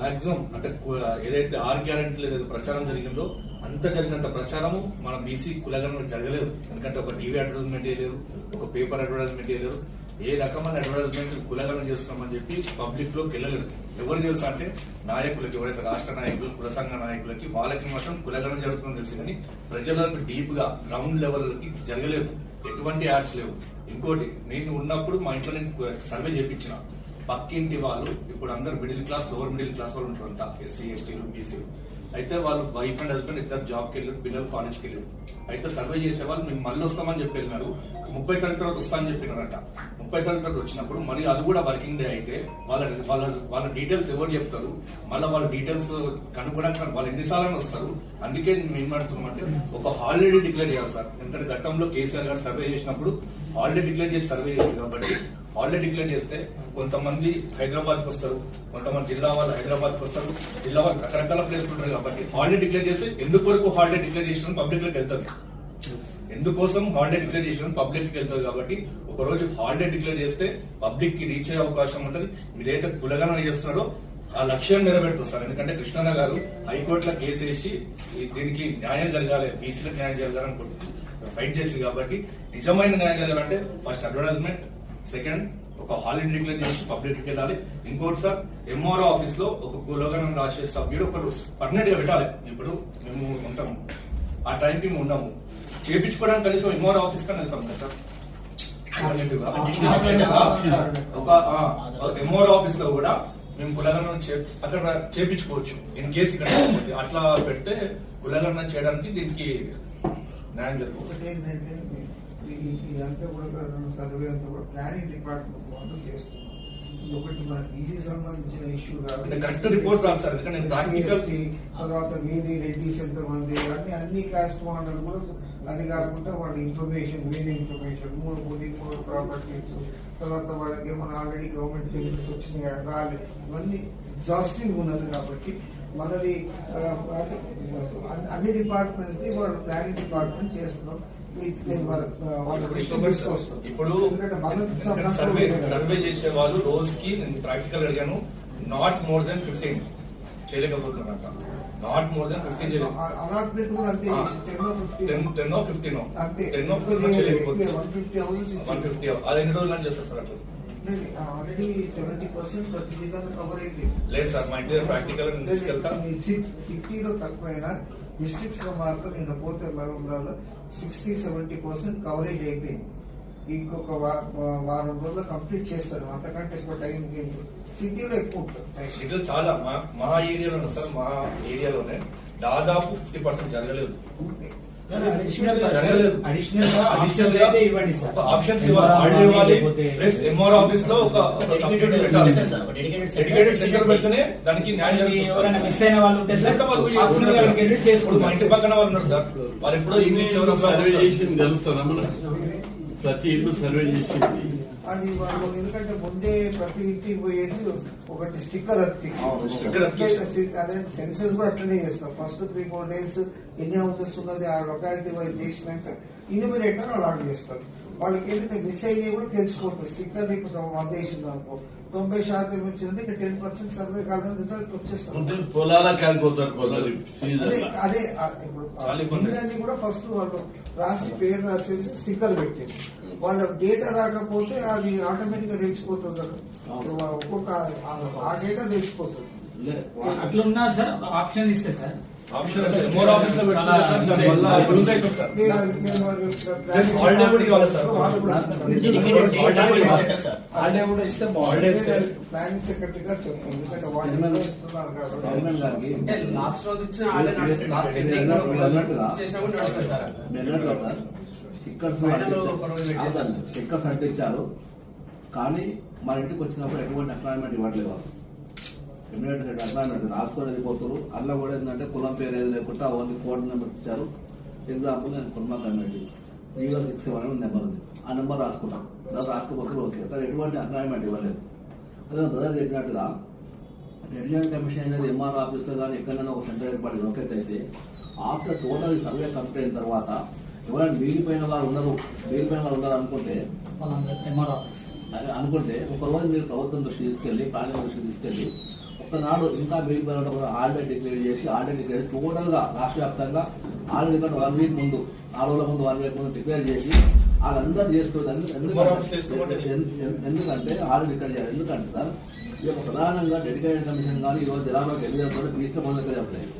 Maximum అంటే ఏదైతే are గ్యారెంటీలు ఏదైతే ప్రచారం జరిగిందో అంత జరిగినంత ప్రచారము మన బీసీ కులగరంలో జరగలేదు. ఎందుకంటే ఒక టీవీ అడ్వర్టైజ్మెంట్ వేయలేదు ఒక పేపర్ అడ్వర్టైజ్మెంట్ వేయలేదు ఏ రకమైన అడ్వర్టైజ్మెంట్ కులగరం చేస్తున్నామని చెప్పి పబ్లిక్లోకి వెళ్ళలేదు. ఎవరు తెలుసా అంటే నాయకులకి ఎవరైతే రాష్ట్ర నాయకులు కుల సంఘ నాయకులకి వాళ్ళకి మాత్రం కులగరం జరుగుతుందని తెలుసు కానీ ప్రజలకు డీప్గా గ్రౌండ్ లెవెల్కి జరగలేదు. ఎటువంటి యాడ్స్ లేవు. ఇంకోటి నేను ఉన్నప్పుడు మా ఇంట్లో నేను సర్వే చేయించిన పక్కింటి వాళ్ళు ఇప్పుడు అందరు middle class lower middle class వాళ్ళు ఉంటారు అంతా ఎస్సీ ఎస్టీలు బీసీలు అయితే వాళ్ళు వైఫ్ అండ్ హస్బెండ్ ఇద్దరు జాబ్కి వెళ్ళారు పిల్లలు కాలేజ్కి వెళ్ళారు. అయితే సర్వే చేసే వాళ్ళు మేము మళ్ళీ వస్తామని చెప్పి వెళ్ళినారు. ముప్పై తరగతి తర్వాత వస్తామని చెప్పినారట. ముప్పై తరగతి తర్వాత వచ్చినప్పుడు మరి అది కూడా వర్కింగ్ డే అయితే వాళ్ళ వాళ్ళ వాళ్ళ డీటెయిల్స్ ఎవరు చెప్తారు? మళ్ళీ వాళ్ళ డీటెయిల్స్ కనుక్కోవడానికి వాళ్ళు ఎన్నిసార్లు వస్తారు. అందుకే మేము ఏం అంటే ఒక హాలిడే డిక్లేర్ చేయాలి సార్. ఎందుకంటే గతంలో కేసీఆర్ గారు సర్వే చేసినప్పుడు హాలిడే డిక్లేర్ చేసి సర్వే చేసింది కాబట్టి హాలిడే డిక్లేర్ చేస్తే కొంతమంది హైదరాబాద్కి వస్తారు కొంతమంది జిల్లా వాళ్ళు హైదరాబాద్కి వస్తారు. జిల్లా వాళ్ళు రకరకాల ప్లేస్ ఉంటారు కాబట్టి హాలిడే డిక్లేర్ చేస్తే ఎందుకు వరకు హాలిడే డిక్లేర్ చేసిన పబ్లిక్లోకి వెళ్తుంది ఎందుకోసం హాలిడే డిక్లేర్ చేసిన పబ్లిక్కి వెళ్తుంది కాబట్టి ఒక రోజు హాలిడే డిక్లేర్ చేస్తే పబ్లిక్కి రీచ్ అయ్యే అవకాశం ఉంటుంది. మీరైతే కులగణన చేస్తున్నారో ఆ లక్ష్యం నెరవేరుతుంది సార్. ఎందుకంటే కృష్ణన్న గారు హైకోర్టులో కేసు వేసి దీనికి న్యాయం జరగాలి బీసీలకు న్యాయం జరగాలని ఫైట్ చేసింది కాబట్టి నిజమైన న్యాయం జరగాలంటే ఫస్ట్ అడ్వర్టైజ్మెంట్ సెకండ్ ఒక హాలిడే డిక్లేర్ చేసి పబ్లిక్కి వెళ్ళాలి. ఇంకోటి సార్ ఎంఆర్ఓ ఆఫీస్లో ఒక కులగణం రాసే సభ్యుడు ఒకరు పర్మనెంట్గా పెట్టాలి. ఇప్పుడు మేము ఉంటాము. ఆ టైంకి మేము ఉండము. చేపించుకోవడానికి కనీసం ఎంఆర్ఓ ఆఫీస్ కన్నా వెళ్తాం కదా సార్. ఒక ఎంఆర్ఓ ఆఫీస్లో కూడా మేము కులగణం అక్కడ చేపించుకోవచ్చు. ఇన్ కేసు ఇక్కడ అట్లా పెడితే కులగణం చేయడానికి దీనికి న్యాయం జరుగుతుంది. ఈ- ఇదంతా కూడా సర్వే అంతా కూడా ప్లానింగ్ డిపార్ట్మెంట్ వాళ్ళు చేస్తున్నారు. ఇది ఒకటి మన ఈసీ సంబంధించిన ఇష్యూ practical- తర్వాత మీది రెడ్డిస్ ఎంత మంది అన్ని అన్ని కాస్ట్ మోడల్ కూడా అది కాకుండా వాళ్ళ ఇన్ఫర్మేషన్ మెయిన్ ఇన్ఫర్మేషన్ మూడు మూడు మూడు ప్రాపర్టీస్ తర్వాత వాళ్ళకి ఏమైనా ఆల్రెడీ గవర్నమెంట్ బెనిఫిట్స్ వచ్చినాయి రాలేదు ఇవన్నీ ఎగ్జాస్టింగ్ ఉన్నది కాబట్టి మనది అన్ని- డిపార్ట్మెంట్స్ వాళ్ళు ప్లానింగ్ డిపార్ట్మెంట్ చేస్తున్నాం. ఇప్పుడు సర్వే సర్వే చేసే వాళ్ళు రోజుకి నేను ప్రాక్టికల్ అడిగాను నాట్ మోర్ దెన్ ఫిఫ్టీన్ చేయలేకపోతున్నారంట. నాట్ మోర్ దెన్ ఫిఫ్టీన్ ఆ. Ten fifteen ten ten fifteen చేయలేకపోతుంది one fifty అది ఎన్ని రోజులు అని చేస్తారు సార్ అట్లా? లేదు సార్ మా ఇంటి ప్రాక్టికల్ తీసుకెళ్తా. సిటీలో తక్కువైనా డిస్ట్రిక్ట్స్లో మాత్రం నిన్న పోతే మహబూబ్లో సిక్స్టీ సెవెంటీ పర్సెంట్ కవరేజ్ అయిపోయింది. ఇంకొక వారం రోజుల్లో కంప్లీట్ చేస్తారు. అంతకంటే ఎక్కువ టైం సిటీలో ఎక్కువ ఉంటుంది. సిటీలో చాలా మా ఏరియాలోనే సార్ మా ఏరియాలోనే దాదాపు ఫిఫ్టీ పర్సెంట్ జరగలేదు. ఆప్షన్స్ ఇవ్వాలి. ప్లస్ ఎంఆర్ ఆఫీస్లో ఒక పెట్టాలి. డెడికేటెడ్ సెక్షన్ పెడితేనే దానికి న్యాయం జరుగుతుంది మా ఇంటి పక్కన వాళ్ళు ఉన్నారు సార్. వాళ్ళు ఎప్పుడో సర్వే చేసింది తెలుస్తారా? ప్రతి ఇల్లు సర్వే చేసింది. అది వాళ్ళు ఎందుకంటే ముందే ప్రతి ఇంటికి పోయేసి ఒకటి స్టిక్కర్. అదే సెన్సెస్ కూడా అట్లనే చేస్తాం ఫస్ట్ త్రీ ఫోర్ డేస్ ఎన్ని హౌసెస్ ఉన్నది ఆ లొకాలిటీ వైజ్ చేసినాక ఇన్యూమినేటర్ అలాట్ చేస్తారు వాళ్ళకి ఏంటంటే మిస్ అయినవి కూడా తెలిసిపోతుంది స్టిక్కర్ నీకు వంద వేసింది అనుకో తొంభై శాతం వచ్చిందంటే ఇంకా టెన్ పర్సెంట్ సర్వే కాదని రిజల్ట్ వచ్చేస్తుంది. పొలాల అదే ఇప్పుడు కూడా ఫస్ట్ వాళ్ళు రాసి పేరు రాసేసి స్టిక్కర్ పెట్టింది వాళ్ళ డేటా రాకపోతే అది ఆటోమేటిక్గా తెలిసిపోతుంది. ఒక్కొక్క ఆ డేటా తెలిసిపోతుంది. అట్లున్నా సార్ ఆప్షన్ ఇస్తే సార్. ఆప్షన్ ఎంఆర్ ఆఫీస్లో ప్లానింగ్ సెక్రటరీ గారు చెప్తాను లాస్ట్ రోజు ఇచ్చిన మీరు మీరు స్టిక్కర్స్ స్టిక్కర్స్ అంటించారు కానీ మన ఇంటికి వచ్చినప్పుడు ఎటువంటి అపాయింట్మెంట్ ఇవ్వట్లేదు ఇమీడియట్ అపాయింట్మెంట్ రాసుకొని వెళ్ళిపోతారు అందులో కూడా ఏంటంటే కులం పేరు ఏది లేకుండా ఓన్లీ కోడ్ నెంబర్ ఇచ్చారు. ఎగ్జాంపుల్ నేను కుటుంబ కమిటీ జీరో సిక్స్ సెవెన్ అని నెంబర్ ఉంది. ఆ నెంబర్ రాసుకుంటాం. దాన్ని రాసుకోకపోతే ఓకే. కానీ ఎటువంటి అపాయింట్మెంట్ ఇవ్వలేదు. అదే బ్రదర్ చెప్పినట్టుగా రెడ్యూషన్ కమిషన్ అనేది ఎంఆర్ ఆఫీస్లో కానీ ఎక్కడైనా ఒక సెంటర్ ఏర్పడి లొకేట్ అయితే ఆఫ్టర్ టోటల్ సర్వే కంప్లీట్ అయిన తర్వాత ఎవరైనా మిగిలిపోయిన వారు ఉన్నారు మిగిలిపోయిన వారు ఉన్నారు అనుకుంటే ఎంఆర్ ఆఫీస్. అనుకుంటే ఒక రోజు మీరు ప్రభుత్వం దృష్టి తీసుకెళ్ళి పాలన దృష్టి తీసుకెళ్ళి ఒక్కనాడు ఇంకా మిగిలిపోయిన కూడా ఆల్రెడీ డిక్లేర్ చేసి ఆల్రెడీ డిక్లేర్ టోటల్గా రాష్ట్ర వ్యాప్తంగా ఆల్రెడీ వన్ వీక్ ముందు ఆ రోజుల ముందు వన్ వీక్ ముందు డిక్లేర్ చేసి వాళ్ళందరూ చేసుకోవాలి ఎందుకంటే ఆల్రెడీ డిక్లేర్ చేయాలి. ఎందుకంటే సార్ యొక్క ప్రధానంగా డెడికేటెడ్ కమిషన్ కానీ ఈ రోజు జనాభాకి ఎన్ని చెప్పాలి తీసుకుని చెప్పలేదు